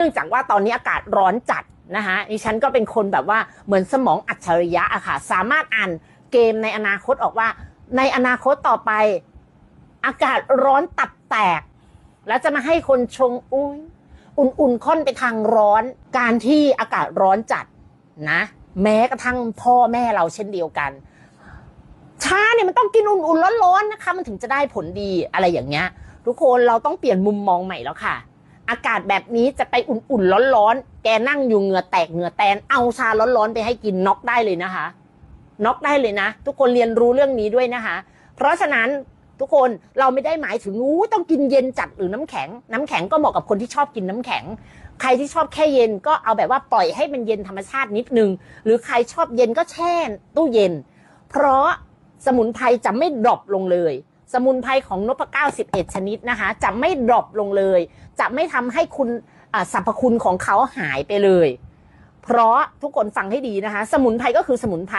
เนื่องจากว่าตอนนี้อากาศร้อนจัดนะคะดิฉันก็เป็นคนแบบว่าเหมือนสมองอัจฉริยะอะค่ะ สามารถอ่านเกมในอนาคตออกว่า ในอนาคตต่อไป อากาศร้อนตับแตก แล้วจะมาให้คนชงอุ้ยอุ่นๆค่อนไปทางร้อน การที่อากาศร้อนจัดนะ แม้กระทั่งพ่อแม่เราเช่นเดียวกันชาเนี่ยมันต้องกินอุ่นๆร้อนๆนะคะ มันถึงจะได้ผลดีอะไรอย่างเงี้ย ทุกคนเราต้องเปลี่ยนมุมมองใหม่แล้วค่ะ อากาศแบบนี้จะไปอุ่นๆร้อนๆแกนั่งอยู่เหงื่อแตกเหงื่อแตนเอาชาร้อนๆไปให้กินน็อกได้เลยนะคะน็อกได้เลยนะ ทุกคนเรียนรู้เรื่องนี้ด้วยนะคะ เพราะฉะนั้นทุกคนเราไม่ได้หมายถึงอู้ต้องกินเย็นจัดหรือน้ำแข็ง น้ำแข็งก็เหมาะกับคนที่ชอบกินน้ำแข็ง ใครที่ชอบแค่เย็นก็เอาแบบว่าปล่อยให้มันเย็นธรรมชาตินิดนึง หรือใครชอบเย็นก็แช่ตู้เย็น เพราะสมุนไพรจะไม่ดรอปลงเลย สมุนไพรของนพเก้าสิบเอ็ดชนิดนะคะ จะไม่ดรอปลงเลย จะไม่ทำให้คุณสรรพคุณของเขาหายไปเลย เพราะทุกคนฟังให้ดีนะคะ สมุนไพรก็คือสมุนไพร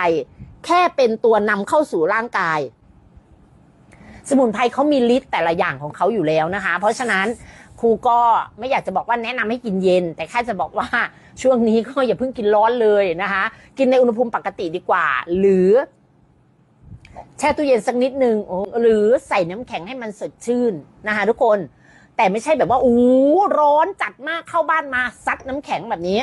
แค่เป็นตัวนำเข้าสู่ร่างกาย สมุนไพรเขามีฤทธิ์แต่ละอย่างของเขาอยู่แล้วนะคะ เพราะฉะนั้นครูก็ไม่อยากจะบอกว่าแนะนำให้กินเย็น แต่แค่จะบอกว่าช่วงนี้ก็อย่าเพิ่งกินร้อนเลยนะคะ กินในอุณหภูมิปกติดีกว่า หรือ แช่ตู้เย็นสักนิดนึงหรือใส่น้ำแข็งให้มันสดชื่นนะคะทุกคน แต่ไม่ใช่แบบว่าอู้ร้อนจัดมากเข้าบ้านมาซัดน้ำแข็งแบบนี้